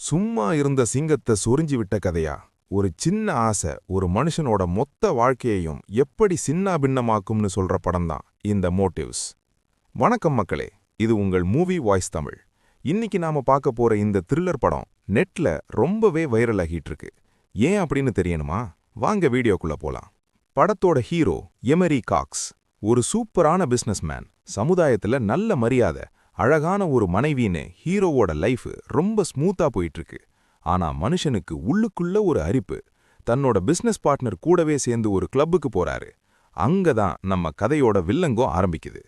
சும்மா இருந்த சிங்கத்தை சொரிஞ்சு விட்ட கதையா? ஒரு சின்ன ஆசை ஒரு மனுஷனோட மொத்த வாழ்க்கையையும் எப்படி சின்ன பின்னமாக்கும்னு சொல்ற படம்தான் இந்த மோட்டிவ்ஸ். வணக்கம் மக்களே இது உங்கள் மூவி வாய்ஸ் தமிழ். இன்னைக்கு நாம பார்க்க போற இந்த த்ரில்லர் படம் நெட்ல ரொம்பவே வைரல் ஆகிட்டு இருக்கு ஏன் அப்படின்னு தெரியணுமா? வாங்க வீடியோக்குள்ள போலாம். படத்தோட ஹீரோ எமரி காக்ஸ் ஒரு சூப்பரான பிசினஸ்மேன் சமுதாயத்துல நல்ல மரியாதை அழகான ஒரு மனைவின்னு ஹீரோவோட லைஃப் ரொம்ப ஸ்மூத்தா போயிட்டு இருக்கு ஆனா மனுஷனுக்கு உள்ளுக்குள்ள ஒரு அரிப்பு. தன்னோட பிசினஸ் பார்ட்னர் கூடவே சேர்ந்து ஒரு கிளப்புக்கு போறாரு. அங்கதான் நம்ம கதையோட வில்லங்கோ ஆரம்பிக்குது.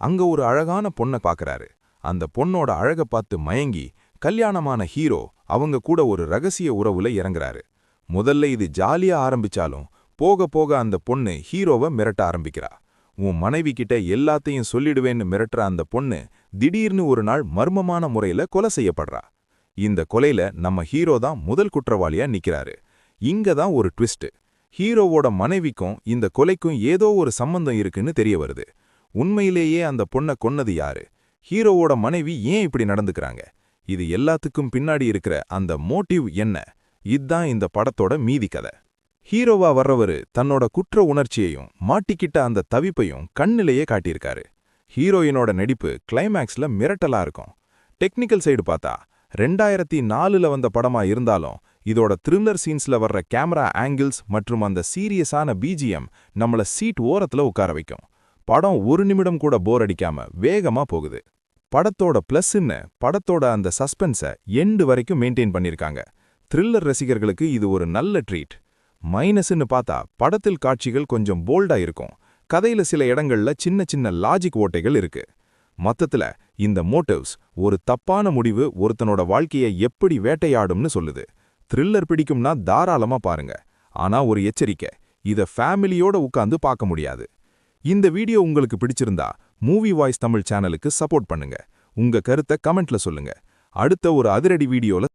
அங்க ஒரு அழகான பொண்ணை பார்க்கறாரு அந்த பொண்ணோட அழக பார்த்து மயங்கி கல்யாணமான ஹீரோ அவங்க கூட ஒரு ரகசிய உறவுல இறங்குறாரு. முதல்ல இது ஜாலியா ஆரம்பிச்சாலும் போக போக அந்த பொண்ணு ஹீரோவை மிரட்ட ஆரம்பிக்கிறா. உன் மனைவி கிட்ட எல்லாத்தையும் சொல்லிடுவேன்னு மிரட்டுற அந்த பொண்ணு திடீர்னு ஒரு நாள் மர்மமான முறையில கொலை செய்யப்படுறா. இந்த கொலையில நம்ம ஹீரோ தான் முதல் குற்றவாளியா நிக்கிறாரு. இங்க தான் ஒரு ட்விஸ்ட். ஹீரோவோட மனைவிக்கும் இந்த கொலைக்கும் ஏதோ ஒரு சம்பந்தம் இருக்குன்னு தெரிய வருது. உண்மையிலேயே அந்த பொண்ணை கொன்னது யாரு? ஹீரோவோட மனைவி ஏன் இப்படி நடந்துக்கிறாங்க? இது எல்லாத்துக்கும் பின்னாடி இருக்கிற அந்த மோட்டிவ் என்ன? இதுதான் இந்த படத்தோட மீதி கதை. ஹீரோவா வர்றவரு தன்னோட குற்ற உணர்ச்சியையும் மாட்டிக்கிட்ட அந்த தவிப்பையும் கண்ணிலேயே காட்டியிருக்காரு. ஹீரோயினோட நடிப்பு கிளைமேக்ஸ்ல மிரட்டலா இருக்கும். டெக்னிக்கல் சைடு பார்த்தா ரெண்டாயிரத்தி நாலுல வந்த படமா இருந்தாலும் இதோட த்ரில்லர் சீன்ஸ்ல வர்ற கேமரா ஆங்கிள்ஸ் மற்றும் அந்த சீரியஸான பிஜிஎம் நம்மள சீட் ஓரத்துல உட்கார வைக்கும். படம் ஒரு நிமிடம் கூட போர் அடிக்காம வேகமா போகுது. படத்தோட பிளஸ்ன்னு படத்தோட அந்த சஸ்பென்ஸை எண்டு வரைக்கும் மெயின்டைன் பண்ணிருக்காங்க. த்ரில்லர் ரசிகர்களுக்கு இது ஒரு நல்ல ட்ரீட் மைனஸ்ன்னு பார்த்தா படத்தில் காட்சிகள் கொஞ்சம் போல்டா இருக்கும். கதையில சில இடங்கள்ல சின்ன சின்ன லாஜிக் ஓட்டைகள் இருக்கு. மொத்தத்துல இந்த மோட்டிவ்ஸ் ஒரு தப்பான முடிவு ஒருத்தனோட வாழ்க்கையை எப்படி வேட்டையாடும்னு சொல்லுது. த்ரில்லர் பிடிக்கும்னா தாராளமா பாருங்க. ஆனா ஒரு எச்சரிக்கை இத ஃபேமிலியோட உட்காந்து பார்க்க முடியாது. இந்த வீடியோ உங்களுக்கு பிடிச்சிருந்தா மூவி வாய்ஸ் தமிழ் சேனலுக்கு சப்போர்ட் பண்ணுங்க. உங்க கருத்தை கமெண்ட்ல சொல்லுங்க. அடுத்த ஒரு அதிரடி வீடியோல